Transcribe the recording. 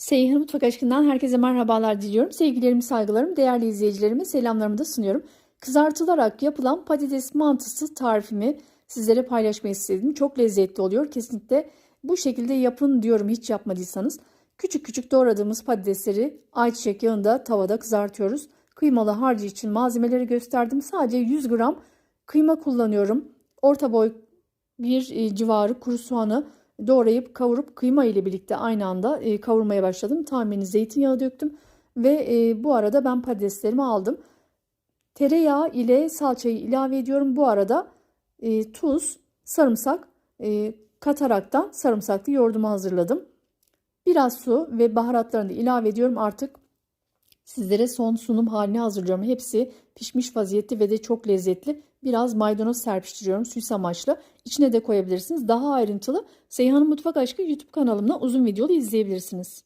Seyhan Mutfak Aşkından herkese merhabalar diliyorum. Sevgilerimi, saygılarımı, değerli izleyicilerime selamlarımı da sunuyorum. Kızartılarak yapılan patates mantısı tarifimi sizlere paylaşmayı istedim. Çok lezzetli oluyor. Kesinlikle bu şekilde yapın diyorum hiç yapmadıysanız. Küçük küçük doğradığımız patatesleri ayçiçek yağında tavada kızartıyoruz. Kıymalı harcı için malzemeleri gösterdim. Sadece 100 gram kıyma kullanıyorum. Orta boy bir e, civarı kuru soğanı doğrayıp kavurup kıyma ile birlikte aynı anda e, kavurmaya başladım. Tahmini zeytinyağı döktüm ve e, bu arada ben patateslerimi aldım. Tereyağı ile salçayı ilave ediyorum. Bu arada e, tuz, sarımsak e, kataraktan sarımsaklı yoğurdumu hazırladım. Biraz su ve baharatlarını ilave ediyorum. Artık sizlere son sunum halini hazırlıyorum. Hepsi pişmiş vaziyette ve de çok lezzetli. Biraz maydanoz serpiştiriyorum süs amaçlı. İçine de koyabilirsiniz. Daha ayrıntılı Seyhan'ın Mutfak Aşkı YouTube kanalımda uzun videolu izleyebilirsiniz.